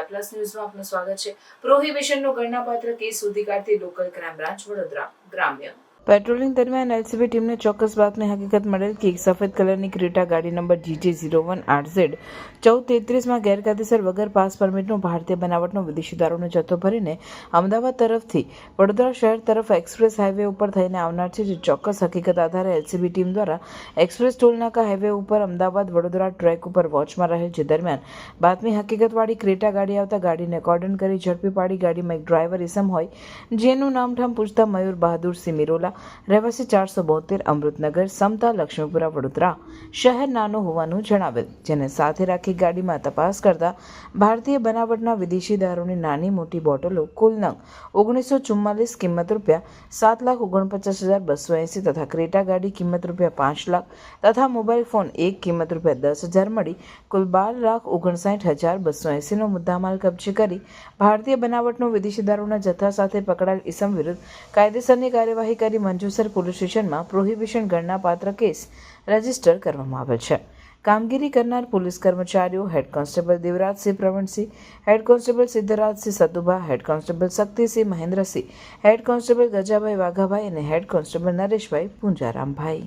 Plus ન્યૂઝમાં આપનું સ્વાગત છે. પ્રોહિબિશનનો ગણનાપાત્ર કેસ સુધી કાઢતી લોકલ ક્રાઇમ બ્રાન્ચ વડોદરા ગ્રામ્ય. પેટ્રોલિંગ દરમિયાન એલસીબી ટીમને ચોક્કસ બાતમી હકીકત મળેલ કે એક સફેદ કલરની ક્રેટા ગાડી નંબર જીજે ઝીરો વન આઠ ઝેડ ચૌદ તેત્રીસમાં ગેરકાયદેસર વગર પાસ પરમિટનો ભારતીય બનાવટનો વિદેશી દારૂનો જથ્થો ભરીને અમદાવાદ તરફથી વડોદરા શહેર તરફ એક્સપ્રેસ હાઈવે ઉપર થઈને આવનાર છે, જે ચોક્કસ હકીકત આધારે એલસીબી ટીમ દ્વારા એક્સપ્રેસ ટોલનાકા હાઈવે ઉપર અમદાવાદ વડોદરા ટ્રેક ઉપર વોચમાં રહેલ જે દરમિયાન બાતમી હકીકતવાળી ક્રેટા ગાડી આવતા ગાડીને કોર્ડન કરી ઝડપી પાડી ગાડીમાં એક ડ્રાઈવર ઇસમ હોય, જેનું નામઠામ પૂછતા મયુર બહાદુર સિંહ મિરોલા રહેવાસી ચારસો બોતેર અમૃતનગર, સમતા, લક્ષ્મીપુરા, વડોદરા શહેર નાનું હોવાનું જણાવેલ, જેને સાથે રાખી ગાડીમાં તપાસ કરતા ભારતીય બનાવટના વિદેશી દારૂની નાની મોટી બોટલો કુલ નંગ ઓગણીસો ચુમ્માલીસ કિંમત રૂપિયા સાત લાખ ઓગણપચાસ હજાર બસો એંસી તથા ક્રેટા ગાડી કિંમત રૂપિયા પાંચ લાખ તથા મોબાઈલ ફોન એક કિંમત રૂપિયા દસ હજાર મળી કુલ બાર લાખ ઓગણસાઠ હજાર બસો એંસીનો મુદ્દામાલ કબજે કરી ભારતીય બનાવટનો વિદેશી દારૂના જથ્થા સાથે પકડાયેલ ઇસમ વિરુદ્ધ કાયદેસરની કાર્યવાહી કરી મંજુસર પોલીસ સ્ટેશનમાં પ્રોહિબિશન ગણનાપાત્ર કેસ રજિસ્ટર કરવામાં આવેલ છે. કામગીરી કરનાર પોલીસ કર્મચારીઓ head constable Devrajsinh Pravinsinh, head constable Siddhrajsinh Satubha, head constable Shaktisinh Mahendrasinh, head constable Gajabhai Vaghabhai અને હેડ કોન્સ્ટેબલ નરેશભાઈ પુંજારામભાઈ.